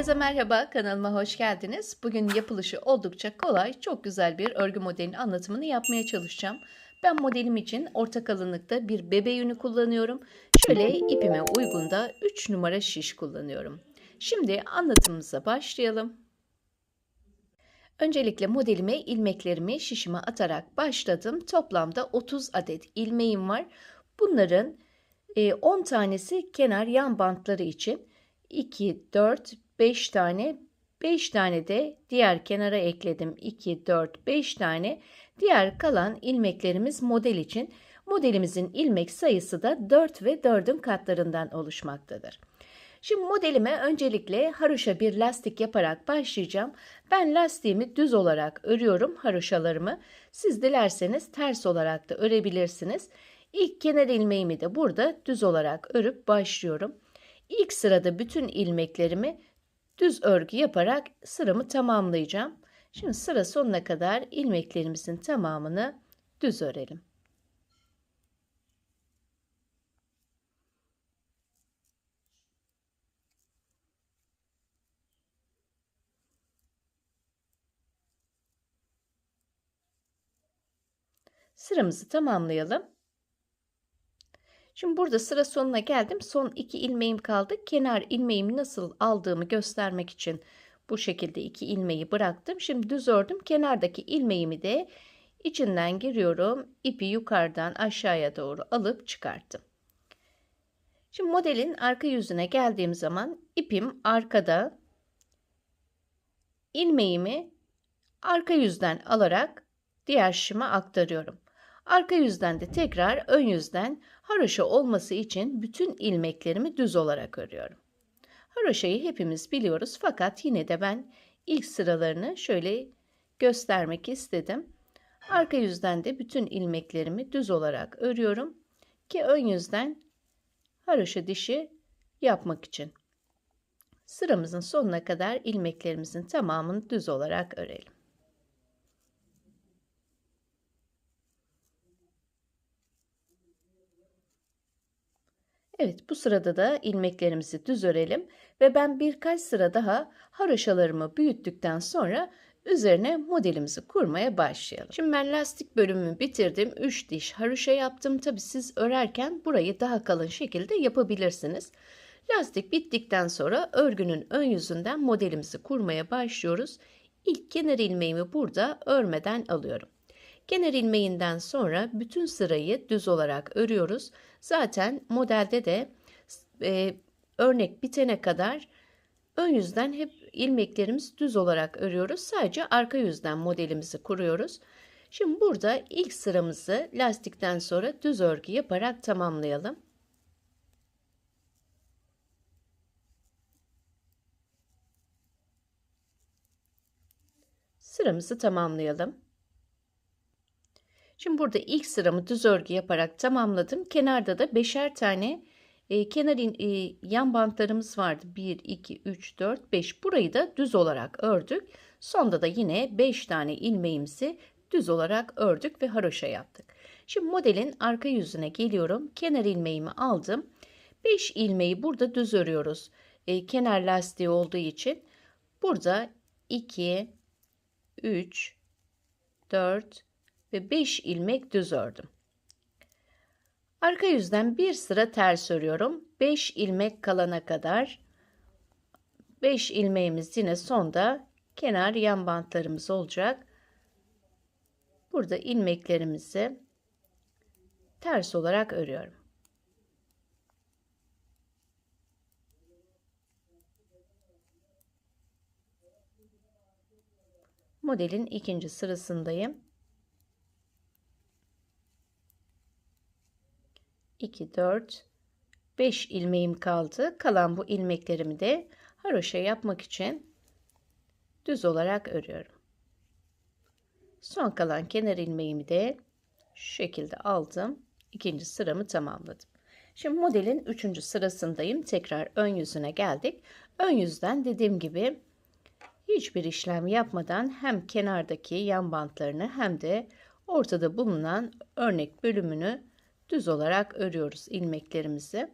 Herkese merhaba, kanalıma hoş geldiniz. Bugün yapılışı oldukça kolay, çok güzel bir örgü modelinin anlatımını yapmaya çalışacağım. Ben modelim için orta kalınlıkta bir bebe yünü kullanıyorum. Şöyle ipime uygun da 3 numara şiş kullanıyorum. Şimdi anlatımımıza başlayalım. Öncelikle modelime ilmeklerimi şişime atarak başladım. Toplamda 30 adet ilmeğim var. Bunların 10 tanesi kenar yan bantları için 2, 4, 5 tane 5 tane de diğer kenara ekledim. 2, 4, 5 tane. Diğer kalan ilmeklerimiz model için. Modelimizin ilmek sayısı da 4 ve 4'ün katlarından oluşmaktadır. Şimdi modelime öncelikle haroşa bir lastik yaparak başlayacağım. Ben lastiğimi düz olarak örüyorum haroşalarımı. Siz dilerseniz ters olarak da örebilirsiniz. İlk kenar ilmeğimi de burada düz olarak örüp başlıyorum. İlk sırada bütün ilmeklerimi düz örgü yaparak sıramı tamamlayacağım. Şimdi sıra sonuna kadar ilmeklerimizin tamamını düz örelim. Sıramızı tamamlayalım. Şimdi burada sıra sonuna geldim. Son iki ilmeğim kaldı. Kenar ilmeğimi nasıl aldığımı göstermek için bu şekilde iki ilmeği bıraktım. Şimdi düz ördüm. Kenardaki ilmeğimi de içinden giriyorum. İpi yukarıdan aşağıya doğru alıp çıkarttım. Şimdi modelin arka yüzüne geldiğim zaman ipim arkada. ilmeğimi arka yüzden alarak diğer şişime aktarıyorum. Arka yüzden de tekrar ön yüzden haroşa olması için bütün ilmeklerimi düz olarak örüyorum. Haroşayı hepimiz biliyoruz fakat yine de ben ilk sıralarını şöyle göstermek istedim. Arka yüzden de bütün ilmeklerimi düz olarak örüyorum ki ön yüzden haroşa dişi yapmak için. Sıramızın sonuna kadar ilmeklerimizin tamamını düz olarak örelim. Evet bu sırada da ilmeklerimizi düz örelim ve ben birkaç sıra daha haroşalarımı büyüttükten sonra üzerine modelimizi kurmaya başlayalım. Şimdi ben lastik bölümümü bitirdim. 3 diş haroşa yaptım. Tabi siz örerken burayı daha kalın şekilde yapabilirsiniz. Lastik bittikten sonra örgünün ön yüzünden modelimizi kurmaya başlıyoruz. İlk kenar ilmeğimi burada örmeden alıyorum. Kenar ilmeğinden sonra bütün sırayı düz olarak örüyoruz. Zaten modelde de e, örnek bitene kadar ön yüzden hep ilmeklerimiz düz olarak örüyoruz. Sadece arka yüzden modelimizi kuruyoruz. Şimdi burada ilk sıramızı lastikten sonra düz örgü yaparak tamamlayalım. Sıramızı tamamlayalım. Şimdi burada ilk sıramı düz örgü yaparak tamamladım. Kenarda da beşer tane e, kenar e, yan bantlarımız vardı. 1, 2, 3, 4, 5. Burayı da düz olarak ördük. Sonda da yine 5 tane ilmeğimizi düz olarak ördük ve haroşa yaptık. Şimdi modelin arka yüzüne geliyorum. Kenar ilmeğimi aldım. 5 ilmeği burada düz örüyoruz. E, kenar lastiği olduğu için. Burada 2, 3, 4, ve 5 ilmek düz ördüm. Arka yüzden bir sıra ters örüyorum. 5 ilmek kalana kadar 5 ilmeğimiz yine sonda kenar yan bantlarımız olacak. Burada ilmeklerimizi ters olarak örüyorum. Modelin ikinci sırasındayım. 2, 4, 5 ilmeğim kaldı. Kalan bu ilmeklerimi de haroşa yapmak için düz olarak örüyorum. Son kalan kenar ilmeğimi de şu şekilde aldım. İkinci sıramı tamamladım. Şimdi modelin üçüncü sırasındayım. Tekrar ön yüzüne geldik. Ön yüzden dediğim gibi hiçbir işlem yapmadan hem kenardaki yan bantlarını hem de ortada bulunan örnek bölümünü düz olarak örüyoruz ilmeklerimizi.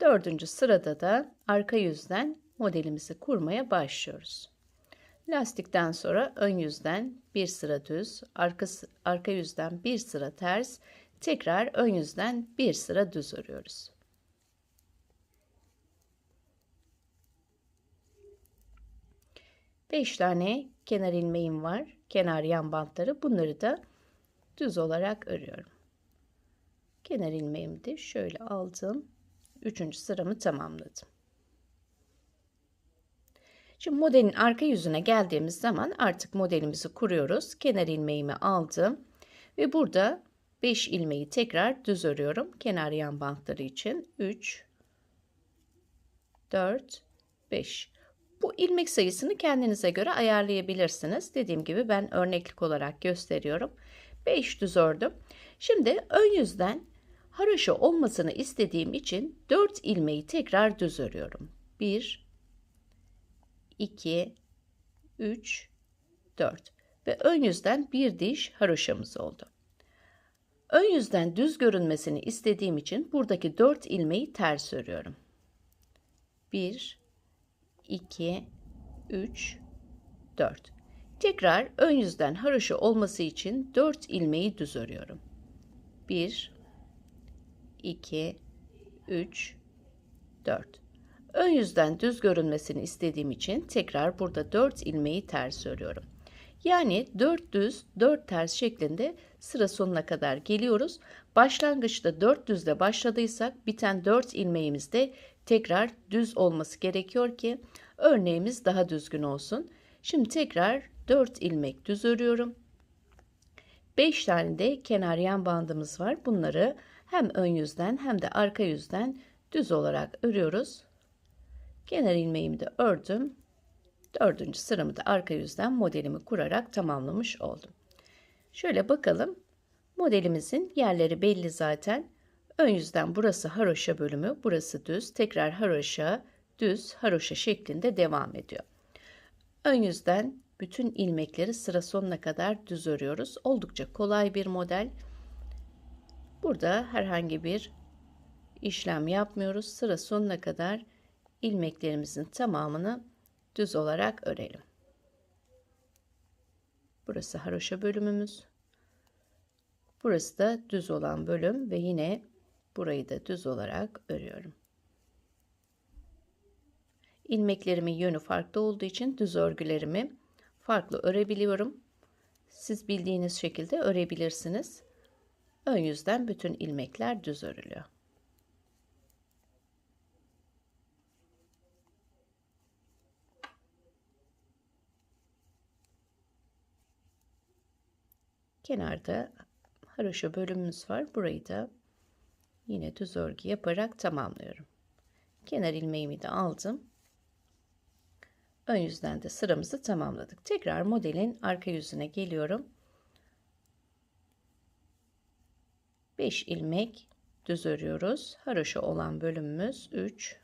Dördüncü sırada da arka yüzden modelimizi kurmaya başlıyoruz. Lastikten sonra ön yüzden bir sıra düz, arka, arka yüzden bir sıra ters, tekrar ön yüzden bir sıra düz örüyoruz. Beş tane kenar ilmeğim var. Kenar yan bantları. Bunları da düz olarak örüyorum. Kenar ilmeğimi de şöyle aldım. Üçüncü sıramı tamamladım. Şimdi modelin arka yüzüne geldiğimiz zaman artık modelimizi kuruyoruz. Kenar ilmeğimi aldım ve burada 5 ilmeği tekrar düz örüyorum. Kenar yan bantları için 3 4 5. Bu ilmek sayısını kendinize göre ayarlayabilirsiniz. Dediğim gibi ben örneklik olarak gösteriyorum. 5 düz ördüm. Şimdi ön yüzden haroşa olmasını istediğim için 4 ilmeği tekrar düz örüyorum. 1 2 3 4 ve ön yüzden bir diş haroşamız oldu. Ön yüzden düz görünmesini istediğim için buradaki 4 ilmeği ters örüyorum. 1 2 3 4 Tekrar ön yüzden haroşa olması için 4 ilmeği düz örüyorum. 1 2 3 4 Ön yüzden düz görünmesini istediğim için tekrar burada 4 ilmeği ters örüyorum. Yani 4 düz 4 ters şeklinde sıra sonuna kadar geliyoruz. Başlangıçta 4 düzle başladıysak biten 4 ilmeğimizde tekrar düz olması gerekiyor ki örneğimiz daha düzgün olsun. Şimdi tekrar 4 ilmek düz örüyorum. 5 tane de kenar yan bandımız var. Bunları hem ön yüzden hem de arka yüzden düz olarak örüyoruz. Kenar ilmeğimi de ördüm. Dördüncü sıramı da arka yüzden modelimi kurarak tamamlamış oldum. Şöyle bakalım. Modelimizin yerleri belli zaten. Ön yüzden burası haroşa bölümü, burası düz. Tekrar haroşa, düz, haroşa şeklinde devam ediyor. Ön yüzden bütün ilmekleri sıra sonuna kadar düz örüyoruz. Oldukça kolay bir model. Burada herhangi bir işlem yapmıyoruz. Sıra sonuna kadar ilmeklerimizin tamamını düz olarak örelim. Burası haroşa bölümümüz. Burası da düz olan bölüm ve yine burayı da düz olarak örüyorum. İlmeklerimin yönü farklı olduğu için düz örgülerimi farklı örebiliyorum. Siz bildiğiniz şekilde örebilirsiniz. Ön yüzden bütün ilmekler düz örülüyor. Kenarda haroşa bölümümüz var. Burayı da yine düz örgü yaparak tamamlıyorum. Kenar ilmeğimi de aldım. Ön yüzden de sıramızı tamamladık. Tekrar modelin arka yüzüne geliyorum. 5 ilmek düz örüyoruz. Haroşa olan bölümümüz 3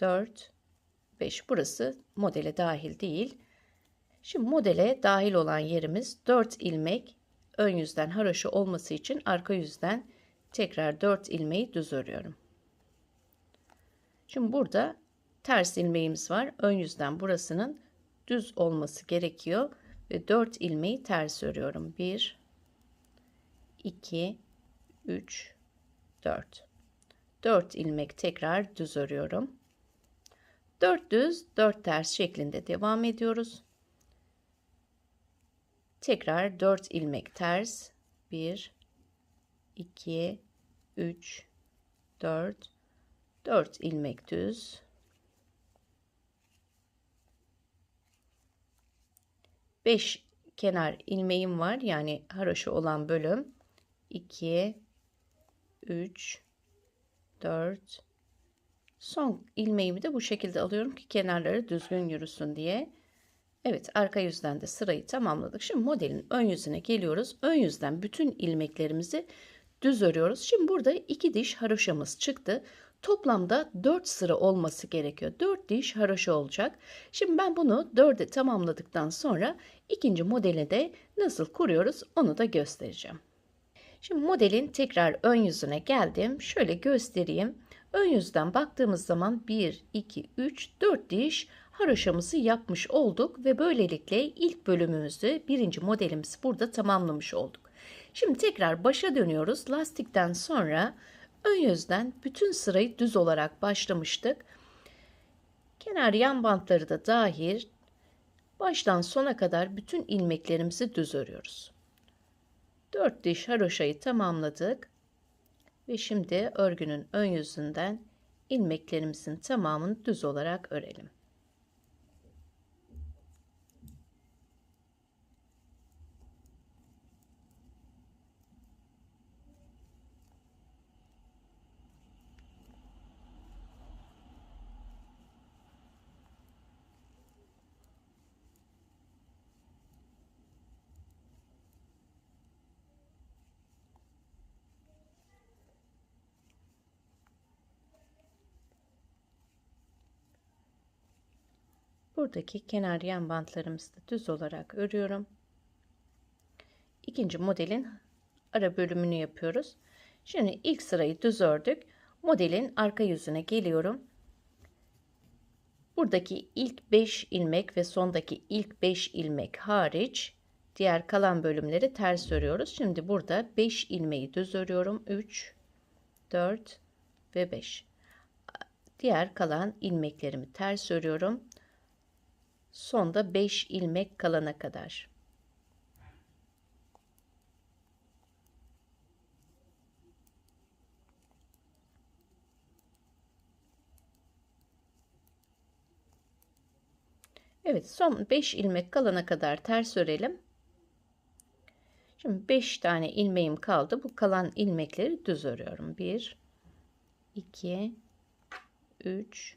4 5 burası modele dahil değil. Şimdi modele dahil olan yerimiz 4 ilmek ön yüzden haroşa olması için arka yüzden tekrar 4 ilmeği düz örüyorum. Şimdi burada ters ilmeğimiz var. Ön yüzden burasının düz olması gerekiyor ve 4 ilmeği ters örüyorum. 1 2 3 4 4 ilmek tekrar düz örüyorum. 4 düz 4 ters şeklinde devam ediyoruz. Tekrar 4 ilmek ters. 1 2 3 4 4 ilmek düz. 5 kenar ilmeğim var. Yani haroşa olan bölüm. 2 3 4 Son ilmeğimi de bu şekilde alıyorum ki kenarları düzgün yürüsün diye. Evet arka yüzden de sırayı tamamladık. Şimdi modelin ön yüzüne geliyoruz. Ön yüzden bütün ilmeklerimizi düz örüyoruz. Şimdi burada iki diş haroşamız çıktı. Toplamda 4 sıra olması gerekiyor. 4 diş haroşa olacak. Şimdi ben bunu 4'e tamamladıktan sonra ikinci modeli de nasıl kuruyoruz onu da göstereceğim. Şimdi modelin tekrar ön yüzüne geldim. Şöyle göstereyim. Ön yüzden baktığımız zaman 1, 2, 3, 4 diş haroşamızı yapmış olduk ve böylelikle ilk bölümümüzü, birinci modelimizi burada tamamlamış olduk. Şimdi tekrar başa dönüyoruz. Lastikten sonra ön yüzden bütün sırayı düz olarak başlamıştık. Kenar yan bantları da dahil baştan sona kadar bütün ilmeklerimizi düz örüyoruz. 4 diş haroşayı tamamladık. Ve şimdi örgünün ön yüzünden ilmeklerimizin tamamını düz olarak örelim. Buradaki kenar yan bantlarımızı da düz olarak örüyorum. İkinci modelin ara bölümünü yapıyoruz. Şimdi ilk sırayı düz ördük. Modelin arka yüzüne geliyorum. Buradaki ilk 5 ilmek ve sondaki ilk 5 ilmek hariç diğer kalan bölümleri ters örüyoruz. Şimdi burada 5 ilmeği düz örüyorum. 3 4 ve 5. Diğer kalan ilmeklerimi ters örüyorum sonda 5 ilmek kalana kadar. Evet son 5 ilmek kalana kadar ters örelim. Şimdi 5 tane ilmeğim kaldı. Bu kalan ilmekleri düz örüyorum. 1 2 3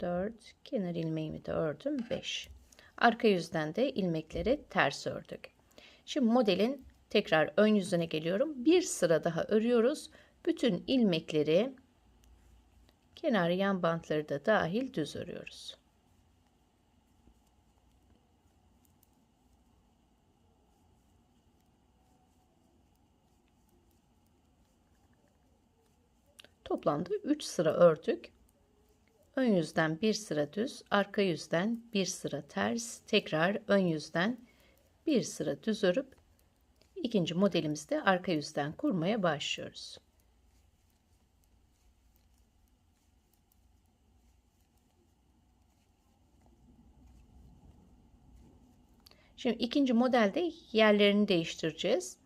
4 kenar ilmeğimi de ördüm 5 arka yüzden de ilmekleri ters ördük. Şimdi modelin tekrar ön yüzüne geliyorum. Bir sıra daha örüyoruz. Bütün ilmekleri kenar yan bantları da dahil düz örüyoruz. Toplamda 3 sıra ördük. Ön yüzden bir sıra düz, arka yüzden bir sıra ters, tekrar ön yüzden bir sıra düz örüp ikinci modelimizde arka yüzden kurmaya başlıyoruz. Şimdi ikinci modelde yerlerini değiştireceğiz.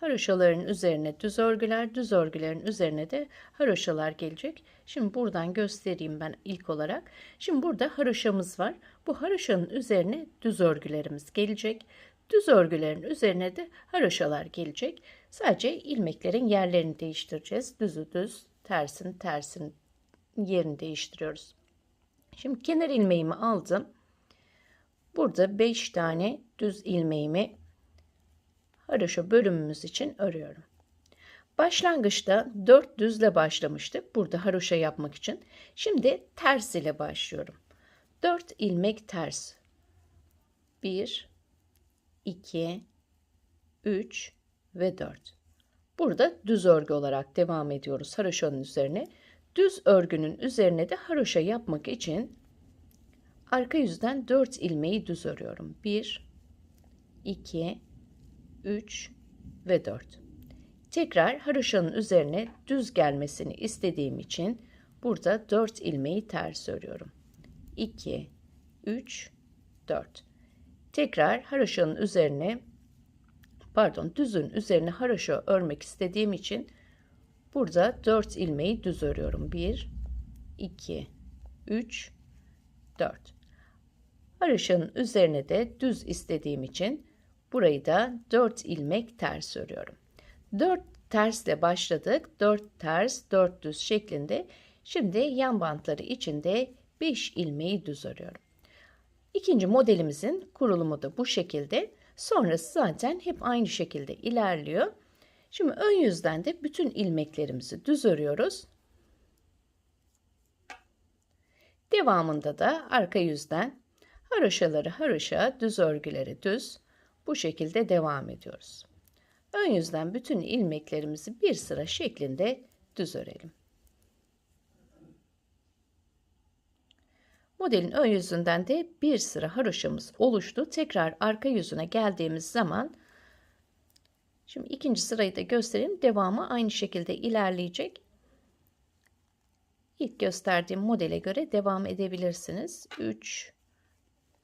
Haroşaların üzerine düz örgüler, düz örgülerin üzerine de haroşalar gelecek. Şimdi buradan göstereyim ben ilk olarak. Şimdi burada haroşamız var. Bu haroşanın üzerine düz örgülerimiz gelecek. Düz örgülerin üzerine de haroşalar gelecek. Sadece ilmeklerin yerlerini değiştireceğiz. Düzü düz, tersin tersin yerini değiştiriyoruz. Şimdi kenar ilmeğimi aldım. Burada 5 tane düz ilmeğimi haroşa bölümümüz için örüyorum. Başlangıçta 4 düzle başlamıştık burada haroşa yapmak için. Şimdi ters ile başlıyorum. 4 ilmek ters. 1 2 3 ve 4. Burada düz örgü olarak devam ediyoruz haroşanın üzerine. Düz örgünün üzerine de haroşa yapmak için arka yüzden 4 ilmeği düz örüyorum. 1 2 3 ve 4. Tekrar haroşanın üzerine düz gelmesini istediğim için burada 4 ilmeği ters örüyorum. 2, 3, 4. Tekrar haroşanın üzerine pardon düzün üzerine haroşa örmek istediğim için burada 4 ilmeği düz örüyorum. 1, 2, 3, 4. Haroşanın üzerine de düz istediğim için Burayı da 4 ilmek ters örüyorum. 4 tersle başladık. 4 ters, 4 düz şeklinde. Şimdi yan bantları içinde 5 ilmeği düz örüyorum. İkinci modelimizin kurulumu da bu şekilde. Sonrası zaten hep aynı şekilde ilerliyor. Şimdi ön yüzden de bütün ilmeklerimizi düz örüyoruz. Devamında da arka yüzden haroşaları haroşa, düz örgüleri düz, bu şekilde devam ediyoruz. Ön yüzden bütün ilmeklerimizi bir sıra şeklinde düz örelim. Modelin ön yüzünden de bir sıra haroşamız oluştu. Tekrar arka yüzüne geldiğimiz zaman şimdi ikinci sırayı da göstereyim. Devamı aynı şekilde ilerleyecek. İlk gösterdiğim modele göre devam edebilirsiniz. 3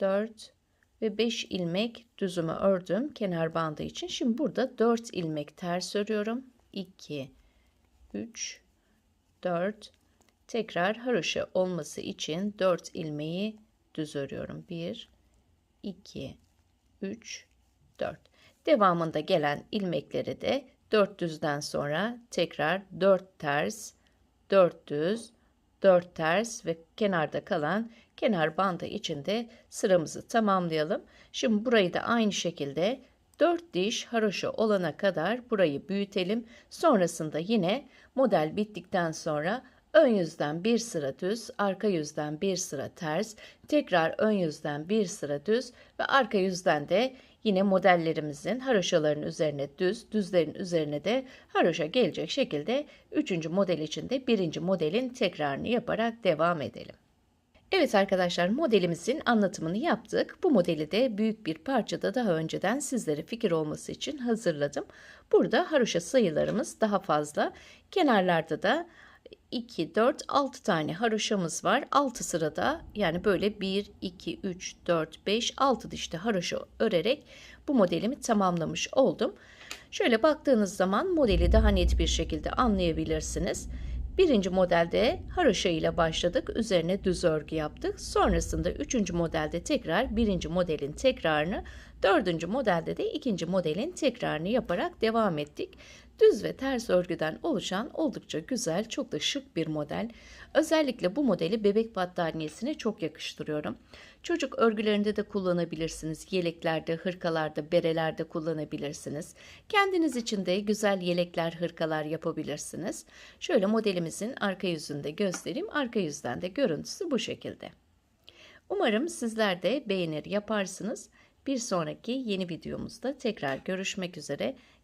4 ve 5 ilmek düzümü ördüm kenar bandı için. Şimdi burada 4 ilmek ters örüyorum. 2, 3, 4. Tekrar haroşa olması için 4 ilmeği düz örüyorum. 1, 2, 3, 4. Devamında gelen ilmekleri de 4 düzden sonra tekrar 4 ters, 4 düz, 4 ters ve kenarda kalan kenar bandı içinde sıramızı tamamlayalım. Şimdi burayı da aynı şekilde 4 diş haroşa olana kadar burayı büyütelim. Sonrasında yine model bittikten sonra ön yüzden bir sıra düz, arka yüzden bir sıra ters, tekrar ön yüzden bir sıra düz ve arka yüzden de yine modellerimizin haroşaların üzerine düz, düzlerin üzerine de haroşa gelecek şekilde 3. model için de 1. modelin tekrarını yaparak devam edelim. Evet arkadaşlar modelimizin anlatımını yaptık. Bu modeli de büyük bir parçada daha önceden sizlere fikir olması için hazırladım. Burada haroşa sayılarımız daha fazla. Kenarlarda da 2, 4, 6 tane haroşamız var. 6 sırada yani böyle 1, 2, 3, 4, 5, 6 dişte haroşa örerek bu modelimi tamamlamış oldum. Şöyle baktığınız zaman modeli daha net bir şekilde anlayabilirsiniz. Birinci modelde haroşa ile başladık. Üzerine düz örgü yaptık. Sonrasında üçüncü modelde tekrar birinci modelin tekrarını, dördüncü modelde de ikinci modelin tekrarını yaparak devam ettik. Düz ve ters örgüden oluşan oldukça güzel, çok da şık bir model. Özellikle bu modeli bebek battaniyesine çok yakıştırıyorum. Çocuk örgülerinde de kullanabilirsiniz. Yeleklerde, hırkalarda, berelerde kullanabilirsiniz. Kendiniz için de güzel yelekler, hırkalar yapabilirsiniz. Şöyle modelimizin arka yüzünde göstereyim. Arka yüzden de görüntüsü bu şekilde. Umarım sizler de beğenir yaparsınız. Bir sonraki yeni videomuzda tekrar görüşmek üzere.